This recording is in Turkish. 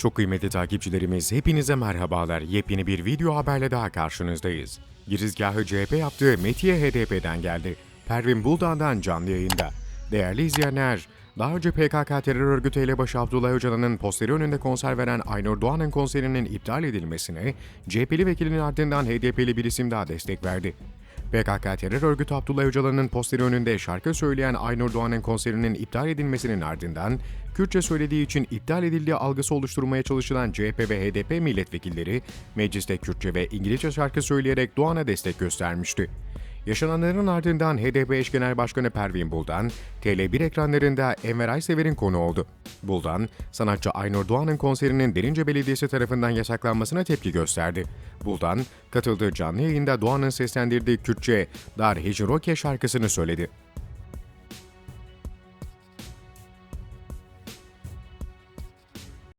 Çok kıymetli takipçilerimiz hepinize merhabalar. Yepyeni bir video haberle daha karşınızdayız. Girizgahı CHP yaptığı Metiye HDP'den geldi. Pervin Buldan'dan canlı yayında. Değerli izleyenler, daha önce PKK terör örgütü elebaşı Abdullah Öcalan'ın posteri önünde konser veren Aynur Doğan'ın konserinin iptal edilmesine CHP'li vekilinin ardından HDP'li bir isim daha destek verdi. PKK terör örgütü Abdullah Öcalan'ın posteri önünde şarkı söyleyen Aynur Doğan'ın konserinin iptal edilmesinin ardından Kürtçe söylediği için iptal edildiği algısı oluşturmaya çalışılan CHP ve HDP milletvekilleri mecliste Kürtçe ve İngilizce şarkı söyleyerek Doğan'a destek göstermişti. Yaşananların ardından HDP eş genel başkanı Pervin Buldan, TL1 ekranlarında Enver Aysever'in konu oldu. Buldan, sanatçı Aynur Doğan'ın konserinin Derince Belediyesi tarafından yasaklanmasına tepki gösterdi. Buldan, katıldığı canlı yayında Doğan'ın seslendirdiği Kürtçe Dar Hicroke şarkısını söyledi.